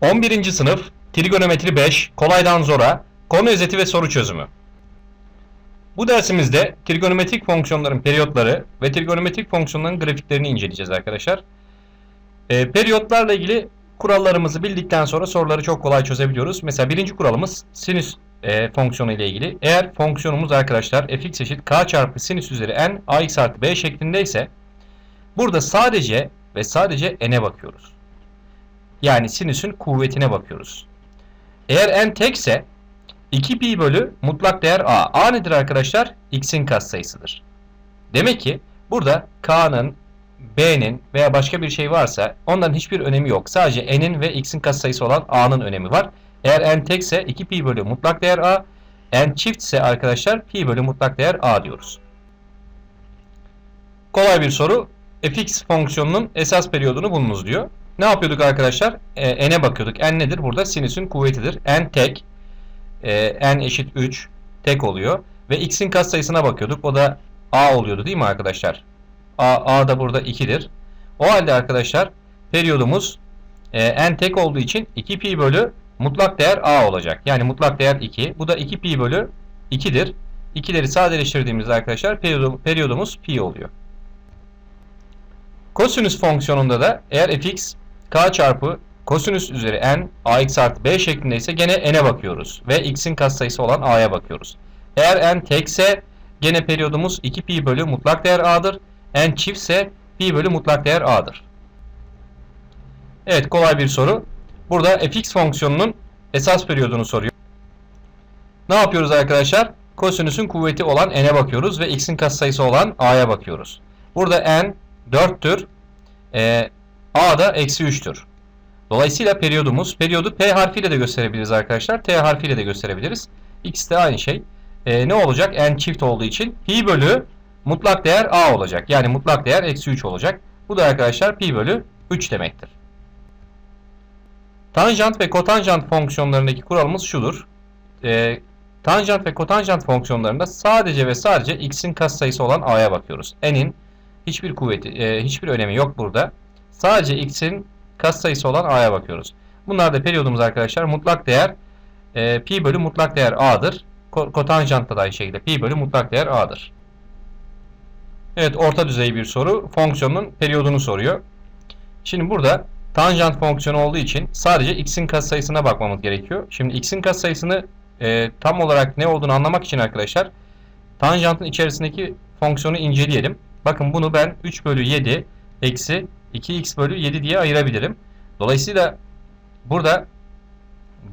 11. sınıf Trigonometri 5 kolaydan zora konu özeti ve soru çözümü. Bu dersimizde trigonometrik fonksiyonların periyotları ve trigonometrik fonksiyonların grafiklerini inceleyeceğiz arkadaşlar. Ee, periyotlarla ilgili kurallarımızı bildikten sonra soruları çok kolay çözebiliyoruz. Mesela birinci kuralımız sinüs e, fonksiyonu ile ilgili. Eğer fonksiyonumuz arkadaşlar fx eşit k çarpı sinüs üzeri n ax artı b şeklindeyse burada sadece ve sadece n'e bakıyoruz. Yani sinüsün kuvvetine bakıyoruz. Eğer n tekse 2 pi bölü mutlak değer a. a nedir arkadaşlar? x'in katsayısıdır. Demek ki burada k'nın, b'nin veya başka bir şey varsa onların hiçbir önemi yok. Sadece n'in ve x'in katsayısı olan a'nın önemi var. Eğer n tekse 2 pi bölü mutlak değer a. n çiftse arkadaşlar pi bölü mutlak değer a diyoruz. Kolay bir soru. fx fonksiyonunun esas periyodunu bulunuz diyor. Ne yapıyorduk arkadaşlar? E, n'e bakıyorduk. n nedir? Burada sinüsün kuvvetidir. n tek. E, n eşit 3. Tek oluyor. Ve x'in katsayısına bakıyorduk. O da a oluyordu değil mi arkadaşlar? a, a da burada 2'dir. O halde arkadaşlar periyodumuz e, n tek olduğu için 2 pi bölü mutlak değer a olacak. Yani mutlak değer 2. Bu da 2 pi bölü 2'dir. 2'leri sadeleştirdiğimizde arkadaşlar periyodu, periyodumuz pi oluyor. Kosinüs fonksiyonunda da eğer fx k çarpı kosinüs üzeri n ax artı b şeklindeyse gene n'e bakıyoruz. Ve x'in katsayısı olan a'ya bakıyoruz. Eğer n tekse gene periyodumuz 2 pi bölü mutlak değer a'dır. n çiftse pi bölü mutlak değer a'dır. Evet kolay bir soru. Burada fx fonksiyonunun esas periyodunu soruyor. Ne yapıyoruz arkadaşlar? Kosinüsün kuvveti olan n'e bakıyoruz ve x'in katsayısı olan a'ya bakıyoruz. Burada n 4'tür. E, a da eksi 3'tür. Dolayısıyla periyodumuz, periyodu P harfiyle de gösterebiliriz arkadaşlar. T harfiyle de gösterebiliriz. X de aynı şey. E, ne olacak? N çift olduğu için pi bölü mutlak değer A olacak. Yani mutlak değer eksi 3 olacak. Bu da arkadaşlar pi bölü 3 demektir. Tanjant ve kotanjant fonksiyonlarındaki kuralımız şudur. E, tanjant ve kotanjant fonksiyonlarında sadece ve sadece x'in katsayısı olan a'ya bakıyoruz. n'in hiçbir kuvveti, e, hiçbir önemi yok burada. Sadece x'in katsayısı olan a'ya bakıyoruz. Bunlar da periyodumuz arkadaşlar mutlak değer e, pi bölü mutlak değer a'dır. Ko kotanjantta da aynı şekilde pi bölü mutlak değer a'dır. Evet orta düzey bir soru. Fonksiyonun periyodunu soruyor. Şimdi burada tanjant fonksiyonu olduğu için sadece x'in katsayısına bakmamız gerekiyor. Şimdi x'in katsayısını e, tam olarak ne olduğunu anlamak için arkadaşlar tanjantın içerisindeki fonksiyonu inceleyelim. Bakın bunu ben 3 bölü 7 eksi 2x bölü 7 diye ayırabilirim. Dolayısıyla burada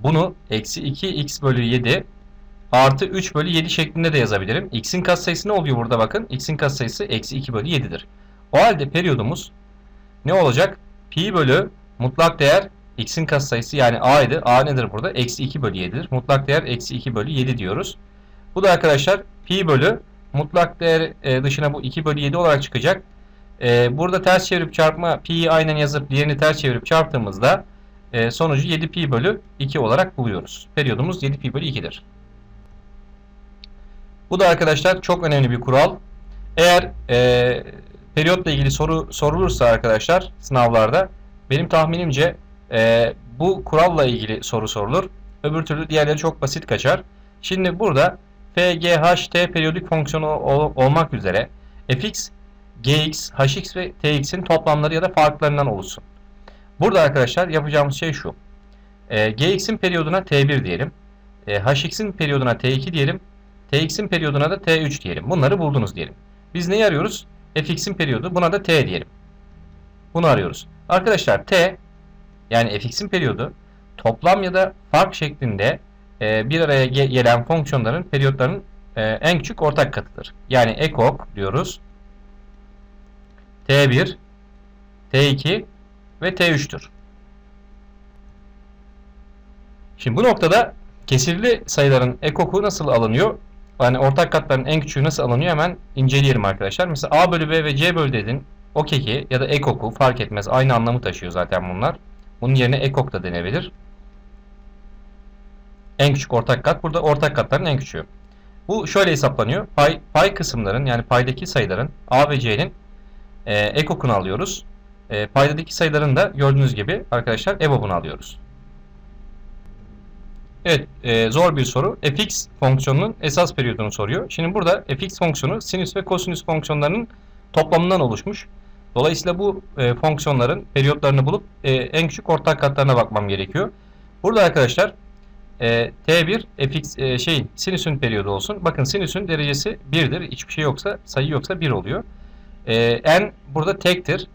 bunu eksi 2x bölü 7 artı 3 bölü 7 şeklinde de yazabilirim. x'in katsayısı ne oluyor burada bakın. x'in katsayısı eksi 2 bölü 7'dir. O halde periyodumuz ne olacak? Pi bölü mutlak değer x'in katsayısı yani a'ydı. a nedir burada? Eksi 2 bölü 7'dir. Mutlak değer eksi 2 bölü 7 diyoruz. Bu da arkadaşlar pi bölü mutlak değer e, dışına bu 2 bölü 7 olarak çıkacak. E, burada ters çevirip çarpma pi'yi aynen yazıp diğerini ters çevirip çarptığımızda e, sonucu 7 pi bölü 2 olarak buluyoruz. Periyodumuz 7 pi bölü 2'dir. Bu da arkadaşlar çok önemli bir kural. Eğer e, periyotla ilgili soru sorulursa arkadaşlar sınavlarda benim tahminimce e, bu kuralla ilgili soru sorulur. Öbür türlü diğerleri çok basit kaçar. Şimdi burada f, g, h, t periyodik fonksiyonu ol, olmak üzere fx, gx, hx ve tx'in toplamları ya da farklarından oluşsun. Burada arkadaşlar yapacağımız şey şu. E, gx'in periyoduna t1 diyelim. E, hx'in periyoduna t2 diyelim. tx'in periyoduna da t3 diyelim. Bunları buldunuz diyelim. Biz neyi arıyoruz? fx'in periyodu buna da t diyelim. Bunu arıyoruz. Arkadaşlar t yani fx'in periyodu toplam ya da fark şeklinde e, bir araya ge gelen fonksiyonların periyotlarının e, en küçük ortak katıdır. Yani ekok diyoruz. T1, T2 ve T3'tür. Şimdi bu noktada kesirli sayıların ekoku nasıl alınıyor? Yani ortak katların en küçüğü nasıl alınıyor hemen inceleyelim arkadaşlar. Mesela A bölü B ve C bölü dedin. O keki ya da ekoku fark etmez. Aynı anlamı taşıyor zaten bunlar. Bunun yerine ekok da denebilir. En küçük ortak kat. Burada ortak katların en küçüğü. Bu şöyle hesaplanıyor. Pay, pay kısımların yani paydaki sayıların A ve C'nin e, ekokunu alıyoruz. E, paydadaki sayıların da gördüğünüz gibi arkadaşlar EBOB'unu alıyoruz. Evet, e, zor bir soru. fx fonksiyonunun esas periyodunu soruyor. Şimdi burada fx fonksiyonu sinüs ve kosinüs fonksiyonlarının toplamından oluşmuş. Dolayısıyla bu e, fonksiyonların periyotlarını bulup e, en küçük ortak katlarına bakmam gerekiyor. Burada arkadaşlar e, t1 fx e, şeyin sinüsün periyodu olsun. Bakın sinüsün derecesi 1'dir. Hiçbir şey yoksa, sayı yoksa 1 oluyor. E, n burada tektir.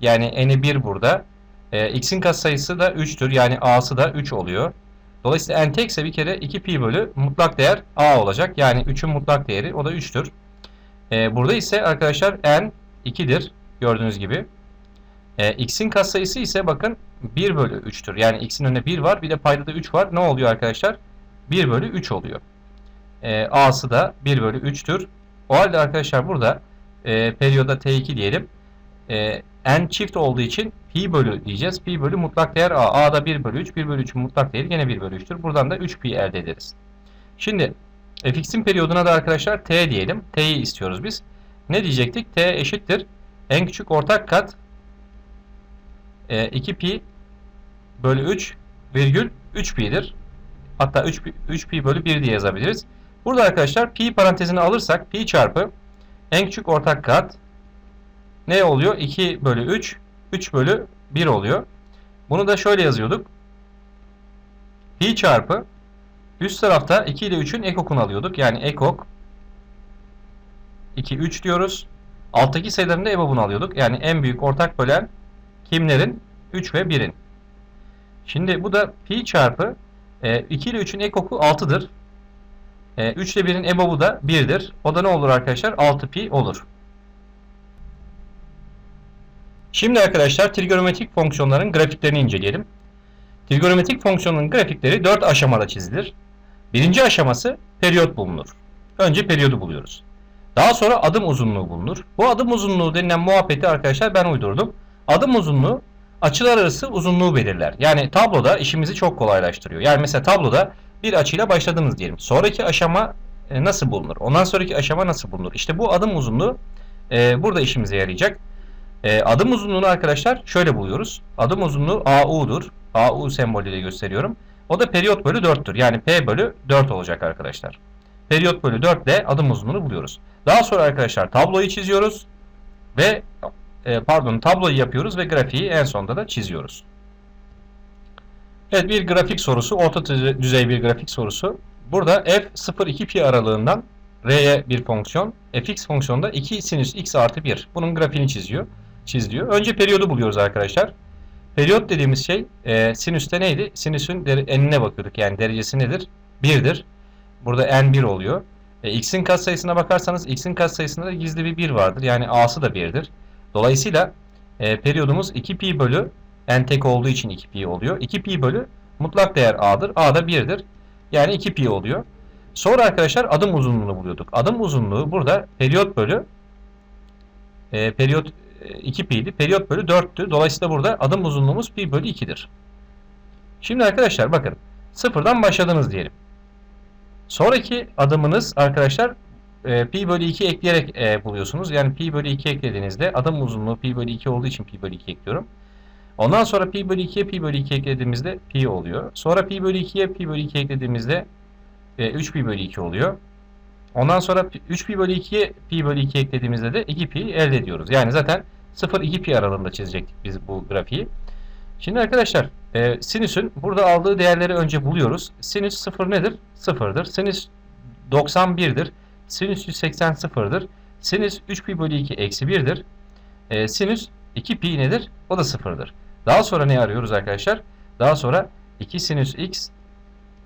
Yani n'i 1 burada. E, x'in katsayısı da 3'tür. Yani a'sı da 3 oluyor. Dolayısıyla n tekse bir kere 2 pi bölü mutlak değer a olacak. Yani 3'ün mutlak değeri o da 3'tür. E, burada ise arkadaşlar n 2'dir. Gördüğünüz gibi. E, x'in katsayısı ise bakın 1 bölü 3'tür. Yani x'in önünde 1 var. Bir de payda da 3 var. Ne oluyor arkadaşlar? 1 bölü 3 oluyor. E, a'sı da 1 bölü 3'tür. O halde arkadaşlar burada e, periyoda t2 diyelim. E, n çift olduğu için pi bölü diyeceğiz. Pi bölü mutlak değer a. a da 1 bölü 3. 1 bölü 3'ün mutlak değeri gene 1 bölü 3'tür. Buradan da 3 pi elde ederiz. Şimdi fx'in periyoduna da arkadaşlar t diyelim. t'yi istiyoruz biz. Ne diyecektik? t eşittir. En küçük ortak kat e, 2 pi bölü 3 virgül 3 pi'dir. Hatta 3 pi, 3 pi bölü 1 diye yazabiliriz. Burada arkadaşlar pi parantezini alırsak pi çarpı en küçük ortak kat ne oluyor? 2 bölü 3 3 bölü 1 oluyor. Bunu da şöyle yazıyorduk. Pi çarpı üst tarafta 2 ile 3'ün ekokunu alıyorduk. Yani ekok 2 3 diyoruz. Alttaki sayıların da ebobunu alıyorduk. Yani en büyük ortak bölen kimlerin? 3 ve 1'in. Şimdi bu da pi çarpı e, 2 ile 3'ün ekoku 6'dır. E, 3 ile 1'in ebobu da 1'dir. O da ne olur arkadaşlar? 6 pi olur. Şimdi arkadaşlar trigonometrik fonksiyonların grafiklerini inceleyelim. Trigonometrik fonksiyonun grafikleri 4 aşamada çizilir. Birinci aşaması periyot bulunur. Önce periyodu buluyoruz. Daha sonra adım uzunluğu bulunur. Bu adım uzunluğu denilen muhabbeti arkadaşlar ben uydurdum. Adım uzunluğu açılar arası uzunluğu belirler. Yani tabloda işimizi çok kolaylaştırıyor. Yani mesela tabloda bir açıyla başladınız diyelim. Sonraki aşama e, nasıl bulunur? Ondan sonraki aşama nasıl bulunur? İşte bu adım uzunluğu e, burada işimize yarayacak. E, adım uzunluğunu arkadaşlar şöyle buluyoruz. Adım uzunluğu AU'dur. AU sembolüyle gösteriyorum. O da periyot bölü 4'tür. Yani P bölü 4 olacak arkadaşlar. Periyot bölü 4 ile adım uzunluğunu buluyoruz. Daha sonra arkadaşlar tabloyu çiziyoruz. Ve e, pardon tabloyu yapıyoruz ve grafiği en sonda da çiziyoruz. Evet bir grafik sorusu. Orta düzey bir grafik sorusu. Burada f 0-2 pi aralığından r'ye bir fonksiyon. fx fonksiyonda 2 sinüs x artı 1. Bunun grafiğini çiziyor. Çiziliyor. Önce periyodu buluyoruz arkadaşlar. Periyot dediğimiz şey e, sinüste neydi? Sinüsün enine bakıyorduk. Yani derecesi nedir? 1'dir. Burada n 1 oluyor. E, x'in katsayısına bakarsanız x'in katsayısında da gizli bir 1 vardır. Yani a'sı da 1'dir. Dolayısıyla e, periyodumuz 2 pi bölü n tek olduğu için 2 pi oluyor. 2 pi bölü mutlak değer a'dır. a da 1'dir. Yani 2 pi oluyor. Sonra arkadaşlar adım uzunluğunu buluyorduk. Adım uzunluğu burada periyot bölü e, periyot 2 pi'ydi. Periyot bölü 4'tü. Dolayısıyla burada adım uzunluğumuz pi bölü 2'dir. Şimdi arkadaşlar bakın sıfırdan başladınız diyelim. Sonraki adımınız arkadaşlar e, pi bölü 2 ekleyerek e, buluyorsunuz. Yani pi bölü 2 eklediğinizde adım uzunluğu pi bölü 2 olduğu için pi bölü 2 ekliyorum. Ondan sonra pi bölü 2'ye pi bölü 2 eklediğimizde pi oluyor. Sonra pi bölü 2'ye pi bölü 2 eklediğimizde e, 3 pi bölü 2 oluyor. Ondan sonra 3 pi bölü 2'ye pi bölü 2 eklediğimizde de 2 pi elde ediyoruz. Yani zaten 0-2 pi aralığında çizecektik biz bu grafiği. Şimdi arkadaşlar e, sinüsün burada aldığı değerleri önce buluyoruz. Sinüs 0 nedir? 0'dır. Sinüs 91'dir. Sinüs 180 0'dır. Sinüs 3 pi bölü 2 eksi 1'dir. E, sinüs 2 pi nedir? O da 0'dır. Daha sonra ne arıyoruz arkadaşlar? Daha sonra 2 sinüs x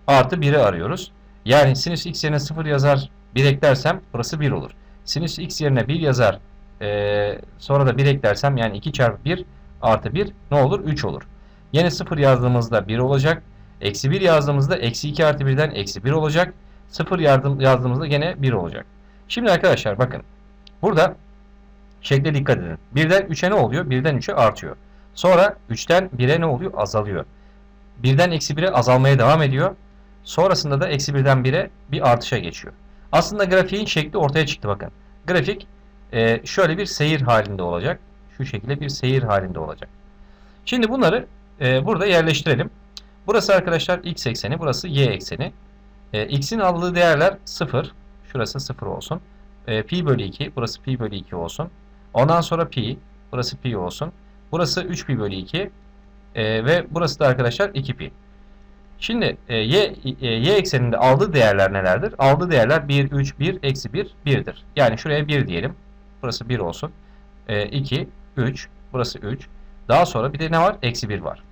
artı 1'i arıyoruz. Yani sinüs x yerine 0 yazar 1 eklersem burası 1 olur. Sinüs x yerine 1 yazar e, sonra da 1 eklersem yani 2 çarpı 1 artı 1 ne olur? 3 olur. Yine 0 yazdığımızda 1 olacak. Eksi 1 yazdığımızda eksi 2 artı 1'den eksi 1 olacak. 0 yardım, yazdığımızda gene 1 olacak. Şimdi arkadaşlar bakın. Burada şekle dikkat edin. 1'den 3'e ne oluyor? 1'den 3'e artıyor. Sonra 3'ten 1'e ne oluyor? Azalıyor. 1'den eksi 1'e azalmaya devam ediyor. Sonrasında da eksi 1'den 1'e bir artışa geçiyor. Aslında grafiğin şekli ortaya çıktı bakın. Grafik e, şöyle bir seyir halinde olacak. Şu şekilde bir seyir halinde olacak. Şimdi bunları e, burada yerleştirelim. Burası arkadaşlar x ekseni, burası y ekseni. E, x'in aldığı değerler 0. Şurası 0 olsun. Pi bölü 2, burası pi bölü 2 olsun. Ondan sonra pi, burası pi olsun. Burası 3 pi bölü 2. E, ve burası da arkadaşlar 2 pi. Şimdi e, y, e, y ekseninde aldığı değerler nelerdir? Aldığı değerler 1, 3, 1, eksi 1, 1'dir. Yani şuraya 1 diyelim. Burası 1 olsun. E, 2, 3, burası 3. Daha sonra bir de ne var? Eksi 1 var.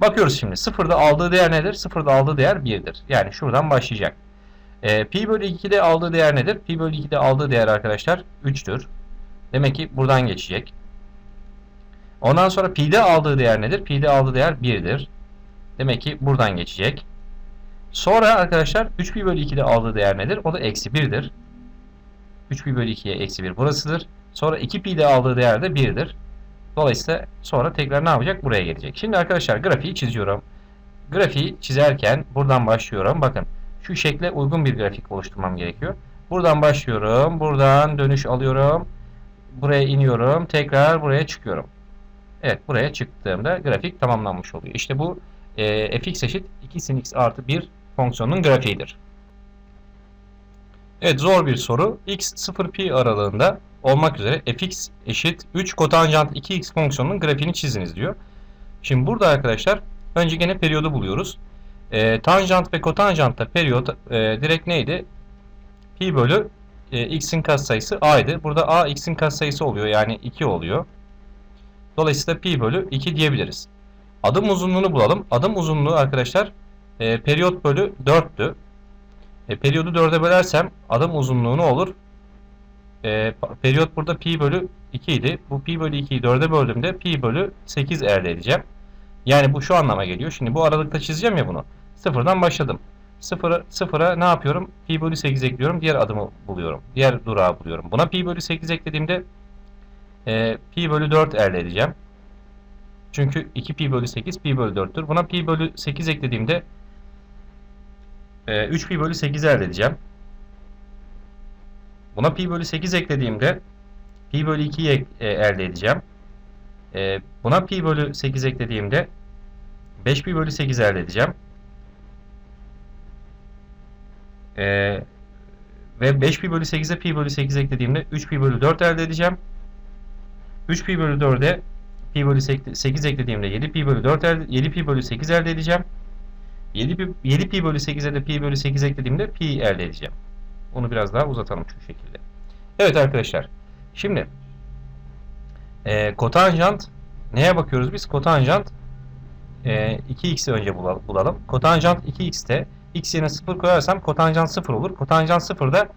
Bakıyoruz şimdi. Sıfırda aldığı değer nedir? Sıfırda aldığı değer 1'dir. Yani şuradan başlayacak. E, pi bölü 2'de aldığı değer nedir? Pi bölü 2'de aldığı değer arkadaşlar 3'tür. Demek ki buradan geçecek. Ondan sonra pi'de aldığı değer nedir? Pi'de aldığı değer 1'dir. Demek ki buradan geçecek. Sonra arkadaşlar 3 pi bölü 2'de aldığı değer nedir? O da eksi 1'dir. 3 pi bölü 2'ye eksi 1 burasıdır. Sonra 2 pi'de aldığı değer de 1'dir. Dolayısıyla sonra tekrar ne yapacak? Buraya gelecek. Şimdi arkadaşlar grafiği çiziyorum. Grafiği çizerken buradan başlıyorum. Bakın şu şekle uygun bir grafik oluşturmam gerekiyor. Buradan başlıyorum. Buradan dönüş alıyorum. Buraya iniyorum. Tekrar buraya çıkıyorum. Evet buraya çıktığımda grafik tamamlanmış oluyor. İşte bu e, fx eşit 2 sin x artı 1 fonksiyonunun grafiğidir. Evet zor bir soru. x 0 pi aralığında olmak üzere fx eşit 3 kotanjant 2x fonksiyonunun grafiğini çiziniz diyor. Şimdi burada arkadaşlar önce gene periyodu buluyoruz. E, tanjant ve kotanjantta periyot e, direkt neydi? Pi bölü e, x'in katsayısı a'ydı. Burada a x'in katsayısı oluyor yani 2 oluyor. Dolayısıyla pi bölü 2 diyebiliriz. Adım uzunluğunu bulalım. Adım uzunluğu arkadaşlar e, periyot bölü 4'tü. E, periyodu 4'e bölersem adım uzunluğu ne olur? E, periyot burada pi bölü 2 idi. Bu pi bölü 2'yi 4'e böldüğümde pi bölü 8 elde edeceğim. Yani bu şu anlama geliyor. Şimdi bu aralıkta çizeceğim ya bunu. Sıfırdan başladım. Sıfıra, sıfıra ne yapıyorum? Pi bölü 8 ekliyorum. Diğer adımı buluyorum. Diğer durağı buluyorum. Buna pi bölü 8 eklediğimde e, pi bölü 4 elde edeceğim. Çünkü 2 pi bölü 8 pi bölü 4'tür. Buna pi bölü 8 eklediğimde e, 3 pi bölü 8 elde edeceğim. Buna pi bölü 8 eklediğimde pi bölü 2'yi e, elde edeceğim. E, buna pi bölü 8 eklediğimde 5 pi bölü 8 elde edeceğim. E, ve 5 pi bölü 8'e pi bölü 8 eklediğimde 3 pi bölü 4 elde edeceğim. 3 pi bölü 4'e pi bölü 8 eklediğimde 7 pi bölü 4 elde, 7 pi bölü 8 elde edeceğim. 7 pi, 7 pi bölü 8'e de pi bölü 8 eklediğimde pi elde edeceğim. Onu biraz daha uzatalım şu şekilde. Evet arkadaşlar. Şimdi e, kotanjant neye bakıyoruz biz? Kotanjant e, 2x'i önce bulalım. Kotanjant 2x'te x yerine 0 koyarsam kotanjant 0 olur. Kotanjant 0'da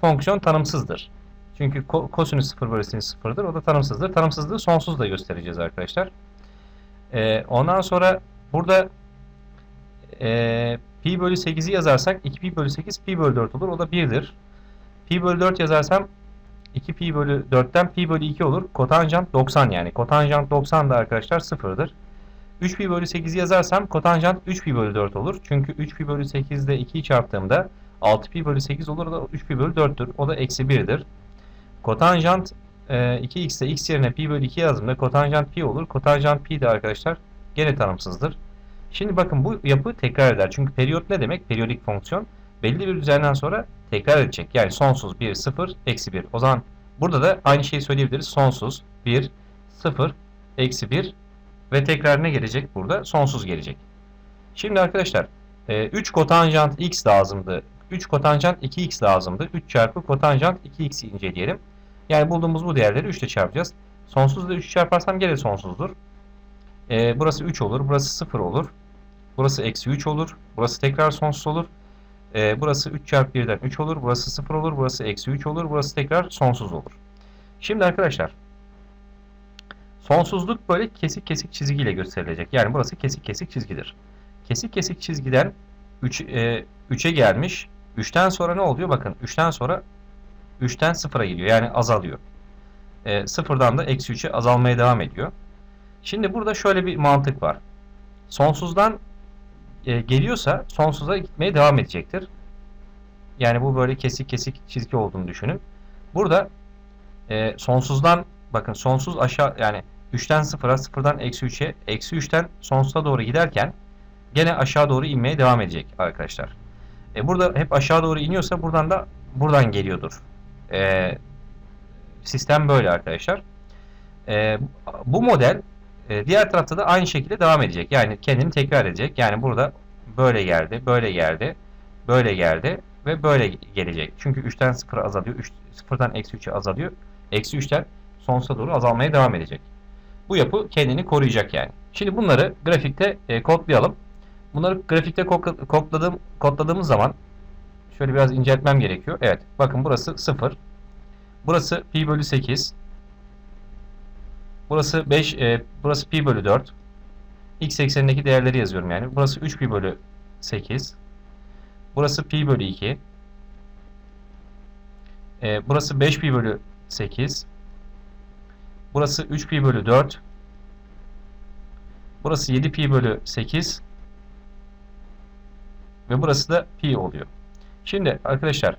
fonksiyon tanımsızdır. Çünkü ko kosinüs 0 bölü sinüs 0'dır. O da tanımsızdır. Tanımsızlığı sonsuz da göstereceğiz arkadaşlar. Ee, ondan sonra burada e, pi bölü 8'i yazarsak 2 pi bölü 8 pi bölü 4 olur. O da 1'dir. Pi bölü 4 yazarsam 2 pi bölü 4'ten pi bölü 2 olur. Kotanjant 90 yani. Kotanjant 90 da arkadaşlar 0'dır. 3 pi bölü 8'i yazarsam kotanjant 3 pi bölü 4 olur. Çünkü 3 pi bölü 8 ile 2'yi çarptığımda 6 pi bölü 8 olur. O da 3 pi bölü 4'tür. O da eksi 1'dir. Kotanjant e, 2x'te x yerine pi bölü 2 yazdığımda kotanjant pi olur. Kotanjant pi de arkadaşlar gene tanımsızdır. Şimdi bakın bu yapı tekrar eder. Çünkü periyot ne demek? Periyodik fonksiyon. Belli bir düzenden sonra tekrar edecek. Yani sonsuz 1, 0, eksi 1. O zaman burada da aynı şeyi söyleyebiliriz. Sonsuz 1, 0, eksi 1 ve tekrar ne gelecek burada? Sonsuz gelecek. Şimdi arkadaşlar 3 kotanjant x lazımdı. 3 kotanjant 2x lazımdı. 3 çarpı kotanjant 2x'i inceleyelim. Yani bulduğumuz bu değerleri 3 ile çarpacağız. Sonsuzla 3 çarparsam gene sonsuzdur. Ee, burası 3 olur. Burası 0 olur. Burası eksi 3 olur. Burası tekrar sonsuz olur. Ee, burası 3 çarpı 1'den 3 olur. Burası 0 olur. Burası eksi 3 olur. Burası tekrar sonsuz olur. Şimdi arkadaşlar sonsuzluk böyle kesik kesik çizgiyle gösterilecek. Yani burası kesik kesik çizgidir. Kesik kesik çizgiden 3, e, 3'e gelmiş. 3'ten sonra ne oluyor? Bakın 3'ten sonra 3'ten 0'a gidiyor. Yani azalıyor. E, 0'dan da eksi 3'e azalmaya devam ediyor. Şimdi burada şöyle bir mantık var. Sonsuzdan e, geliyorsa sonsuza gitmeye devam edecektir. Yani bu böyle kesik kesik çizgi olduğunu düşünün. Burada e, sonsuzdan bakın sonsuz aşağı yani 3'ten 0'a 0'dan eksi 3'e eksi 3'ten sonsuza doğru giderken gene aşağı doğru inmeye devam edecek arkadaşlar. E, burada hep aşağı doğru iniyorsa buradan da buradan geliyordur. E, sistem böyle arkadaşlar. E, bu model e, diğer tarafta da aynı şekilde devam edecek. Yani kendini tekrar edecek. Yani burada böyle geldi, böyle geldi, böyle geldi ve böyle gelecek. Çünkü 3'ten 0 azalıyor, 3, 0'dan eksi 3'e azalıyor. Eksi 3'ten sonsuza doğru azalmaya devam edecek. Bu yapı kendini koruyacak yani. Şimdi bunları grafikte e, kodlayalım. Bunları grafikte kodla- kodladığım, kodladığımız zaman şöyle biraz inceltmem gerekiyor. Evet bakın burası 0. Burası pi bölü 8. Burası 5, e, burası pi bölü 4. X eksenindeki değerleri yazıyorum yani. Burası 3 pi bölü 8. Burası pi bölü 2. E, burası 5 pi bölü 8. Burası 3 pi bölü 4. Burası 7 pi bölü 8. Ve burası da pi oluyor. Şimdi arkadaşlar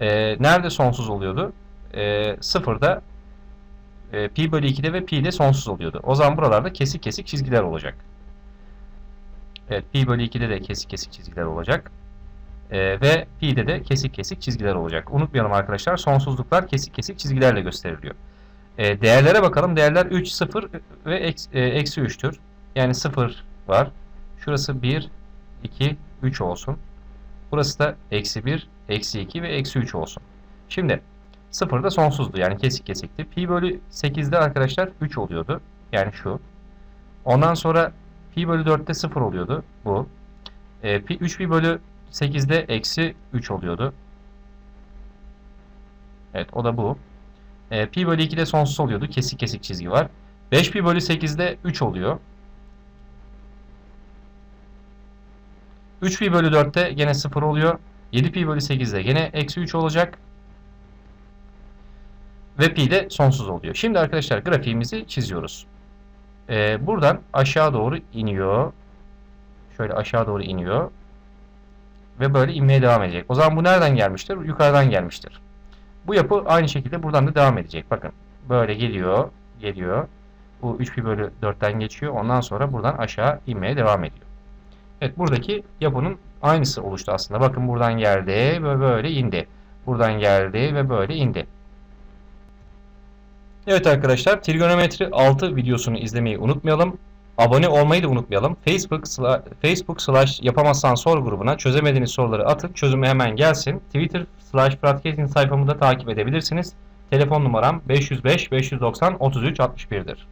e, nerede sonsuz oluyordu? E, sıfırda e, pi bölü 2'de ve pi'de sonsuz oluyordu. O zaman buralarda kesik kesik çizgiler olacak. Evet pi bölü 2'de de kesik kesik çizgiler olacak. E, ve pi'de de kesik kesik çizgiler olacak. Unutmayalım arkadaşlar sonsuzluklar kesik kesik çizgilerle gösteriliyor. E, değerlere bakalım. Değerler 3, 0 ve eks, e, eksi 3'tür. Yani 0 var. Şurası 1, 2, 3 olsun. Burası da eksi 1, eksi 2 ve eksi 3 olsun. Şimdi 0 da sonsuzdu. Yani kesik kesikti. Pi bölü 8'de arkadaşlar 3 oluyordu. Yani şu. Ondan sonra pi bölü 4'te 0 oluyordu. Bu. E, pi, 3 pi bölü 8'de eksi 3 oluyordu. Evet o da bu. E, pi bölü 2'de sonsuz oluyordu. Kesik kesik çizgi var. 5 pi bölü 8'de 3 oluyor. 3 pi bölü 4'te gene 0 oluyor. 7 pi bölü 8'de gene eksi 3 olacak. Ve pi de sonsuz oluyor. Şimdi arkadaşlar grafiğimizi çiziyoruz. Ee, buradan aşağı doğru iniyor. Şöyle aşağı doğru iniyor. Ve böyle inmeye devam edecek. O zaman bu nereden gelmiştir? Yukarıdan gelmiştir. Bu yapı aynı şekilde buradan da devam edecek. Bakın böyle geliyor. Geliyor. Bu 3 pi bölü 4'ten geçiyor. Ondan sonra buradan aşağı inmeye devam ediyor. Evet buradaki yapının aynısı oluştu aslında. Bakın buradan geldi ve böyle indi. Buradan geldi ve böyle indi. Evet arkadaşlar trigonometri 6 videosunu izlemeyi unutmayalım. Abone olmayı da unutmayalım. Facebook Facebook slash yapamazsan sor grubuna çözemediğiniz soruları atıp çözümü hemen gelsin. Twitter slash Pratiket'in sayfamı da takip edebilirsiniz. Telefon numaram 505 590 33 61'dir.